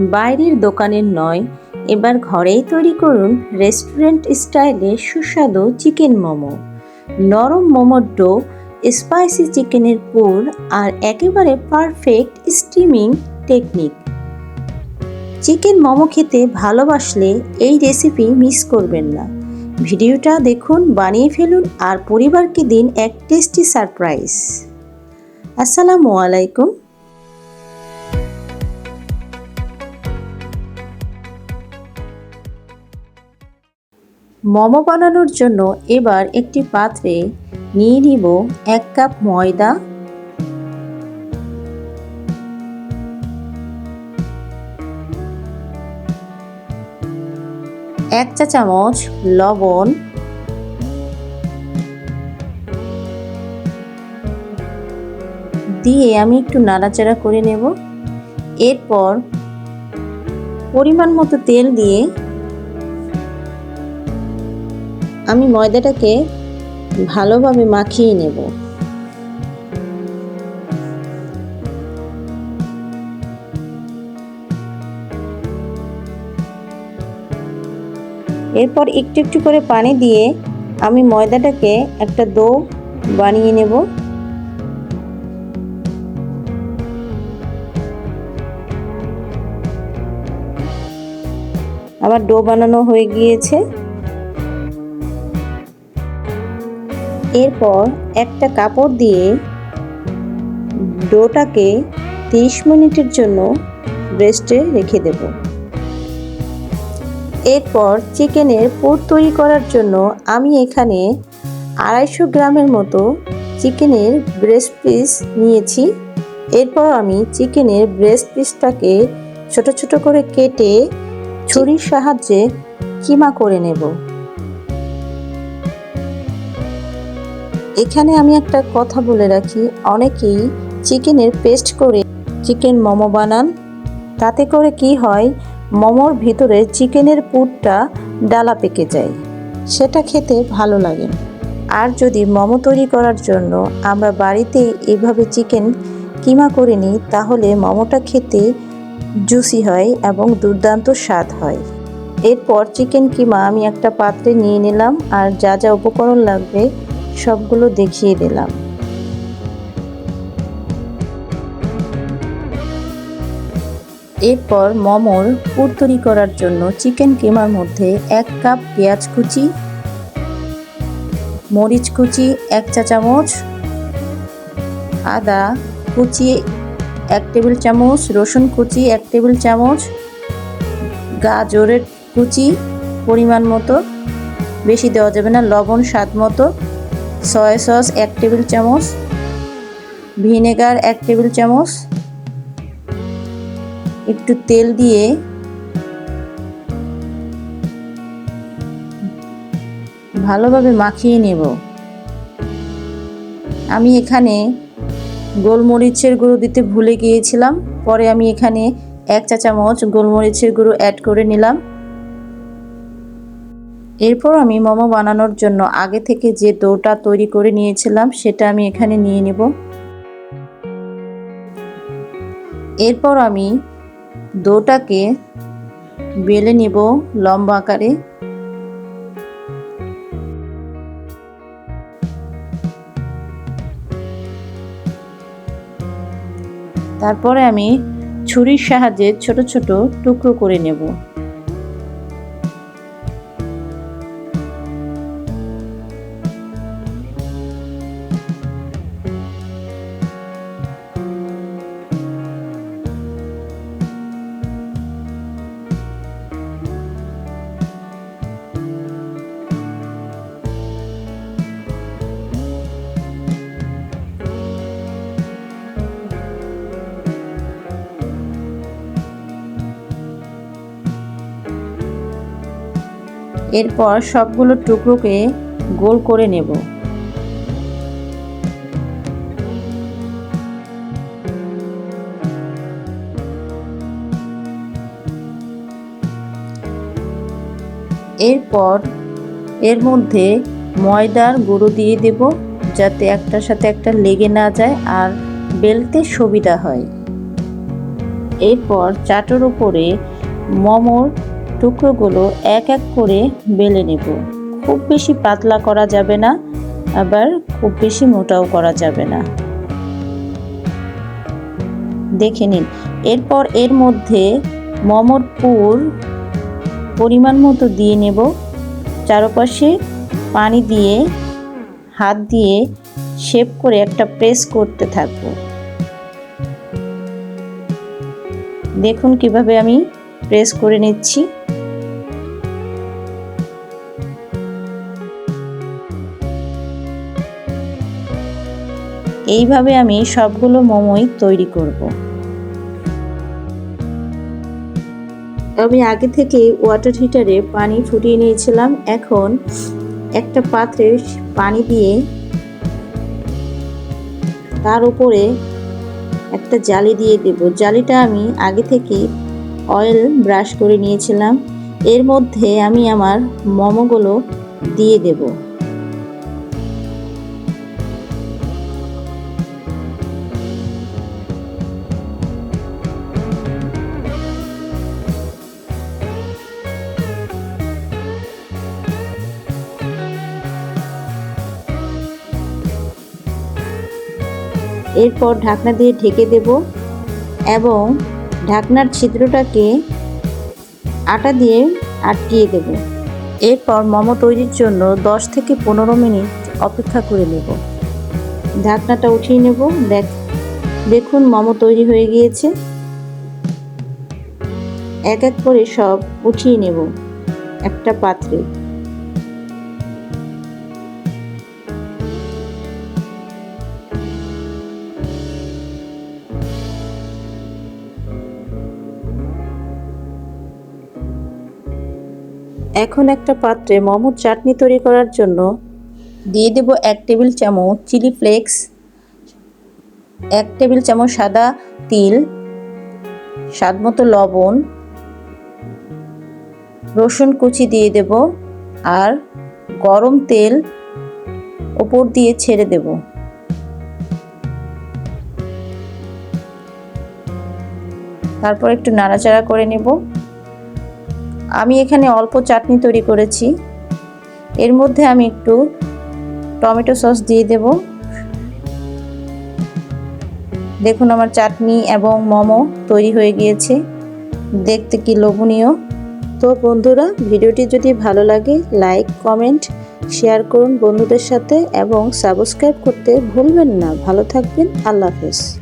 বাইরের দোকানের নয়, এবার ঘরেই তৈরি করুন রেস্টুরেন্ট স্টাইলে সুস্বাদু চিকেন মোমো। নরম মোমোর ডো, স্পাইসি চিকেনের পুর আর একেবারে perfect steaming technique. Chicken momo খেতে ভালোবাসলে এই রেসিপি মিস করবেন না। ভিডিওটা দেখুন, বানিয়ে ফেলুন আর পরিবারকে দিন এক টেস্টি সারপ্রাইজ। আসসালামু আলাইকুম। মোমো বানানোর জন্য এবার একটি পাত্রে নিয়ে নিব এক কাপ ময়দা। এক চা চামচ লবণ। দিয়ে আমি একটু নাড়াচাড়া করে নেব। এরপর পরিমাণ মতো তেল দিয়ে আমি ময়দাটাকে ভালোভাবে মাখিয়ে নেব। এরপর একটু একটু করে পানি দিয়ে আমি ময়দাটাকে একটা দো বানিয়ে নেব। আমার ডো বানানো হয়ে গিয়েছে। এরপর একটা কাপড় দিয়ে ডোটাকে 30 মিনিটের জন্য রেস্টে রেখে দেব। এরপর চিকেনের পুর তৈরি করার জন্য আমি এখানে আড়াইশো গ্রামের মতো চিকেনের ব্রেস্ট পিস নিয়েছি। এরপর আমি চিকেনের ব্রেস্ট পিসটাকে ছোট ছোট করে কেটে ছুরির সাহায্যে কিমা করে নেব। এখানে আমি একটা কথা বলে রাখি, অনেকেই চিকেনের পেস্ট করে চিকেন মোমো বানান। তাতে করে কি হয়, মোমোর ভিতরে চিকেনের পুরটা ডালা পেকে যায়। সেটা খেতে ভালো লাগে। আর যদি মোমো তৈরি করার জন্য আমরা বাড়িতে এভাবে চিকেন কিমা করে নিই, তাহলে মোমোটা খেতে জুসি হয় এবং দুর্দান্ত স্বাদ হয়। এরপর চিকেন কিমা আমি একটা পাত্রে নিয়ে নিলাম, আর যা যা উপকরণ লাগবে সবগুলো দেখিয়ে দিলাম। এরপর মোমোর পুর তৈরি করার জন্য চিকেন কিমার মধ্যে এক কাপ পেঁয়াজ কুচি, মরিচ কুচি এক চা চামচ, আদা কুচি এক টেবিল চামচ, রসুন কুচি এক টেবিল চামচ, গাজরের কুচি পরিমাণ মতো। বেশি দেওয়া যাবে না, লবণ স্বাদ মতো। সয়া সস এক টেবিল চামচ। ভিনেগার, এক টেবিল চামচ। একটু তেল দিয়ে ভালোভাবে মাখিয়ে নেব। আমি এখানে গোলমরিচের গুঁড়ো দিতে ভুলে গিয়েছিলাম। পরে আমি এখানে এক চা চামচ গোলমরিচের গুঁড়ো অ্যাড করে নিলাম। এরপর আমি মোমো বানানোর জন্য আগে থেকে যে ডোটা তৈরি করে নিয়েছিলাম, সেটা আমি এখানে নিয়ে নেব। এরপর আমি ডোটাকে বেলে নেব লম্বা আকারে। তারপরে আমি ছুরির সাহায্যে ছোট ছোট টুকরো করে নেব। এরপর সবগুলো টুকরোকে গোল করে নেব। এরপর এর মধ্যে ময়দার গুঁড়ো দিয়ে দেব যাতে একটার সাথে একটা লেগে না যায় আর বেলতে সুবিধা হয়। এরপর চাটুর উপরে মোমোর টুকরোগুলো এক এক করে বেলে নেব। খুব বেশি পাতলা করা যাবে না, আবার খুব বেশি মোটাও করা যাবে না। দেখে নিন, এরপর এর মধ্যে মোমোর পুর পরিমাণ মতো দিয়ে নেব। চারপাশে পানি দিয়ে, হাত দিয়ে শেপ করে একটা প্রেস করতে থাকব। দেখুন কীভাবে আমি প্রেস করে নিচ্ছি। এইভাবে আমি সবগুলো মোমোই তৈরি করব। আমি আগে থেকে ওয়াটার হিটারে পানি ফুটিয়ে নিয়েছিলাম। এখন একটা পাত্রে পানি দিয়ে তার উপরে একটা জালি দিয়ে দেব। জালিটা আমি আগে থেকে অয়েল ব্রাশ করে নিয়েছিলাম। এর মধ্যে আমি আমার মোমোগুলো দিয়ে দেব। এরপর ঢাকনা দিয়ে ঢেকে দেব এবং ঢাকনার ছিদ্রটাকে আটা দিয়ে আটকিয়ে দেব। এরপর মোমো তৈরির জন্য 10 থেকে পনেরো মিনিট অপেক্ষা করে নেব। ঢাকনাটা উঠিয়ে নেব। দেখ, দেখুন মোমো তৈরি হয়ে গিয়েছে। এক এক করে সব উঠিয়ে নেব। একটা পাত্রে। এখন একটা পাত্রে মোমোর চাটনি তৈরি করার জন্য দিয়ে দেব এক টেবিল চামচ চিলি ফ্লেক্স, এক টেবিল চামচ সাদা তিল, স্বাদ মতো লবণ, রসুন কুচি দিয়ে দেব আর গরম তেল ওপর দিয়ে ছেড়ে দেব। তারপর একটু নাড়াচাড়া করে নেব। আমি এখানে অল্প চাটনি তৈরি করেছি। এর মধ্যে আমি একটু টমেটো সস দিয়ে দেব। দেখুন আমার চাটনি এবং মোমো তৈরি হয়ে গিয়েছে। দেখতে কি লোভনীয়। তো বন্ধুরা, ভিডিওটি যদি ভালো লাগে, লাইক, কমেন্ট, শেয়ার করুন বন্ধুদের সাথে এবং সাবস্ক্রাইব করতে ভুলবেন না। ভালো থাকবেন, আল্লাহ হাফেজ।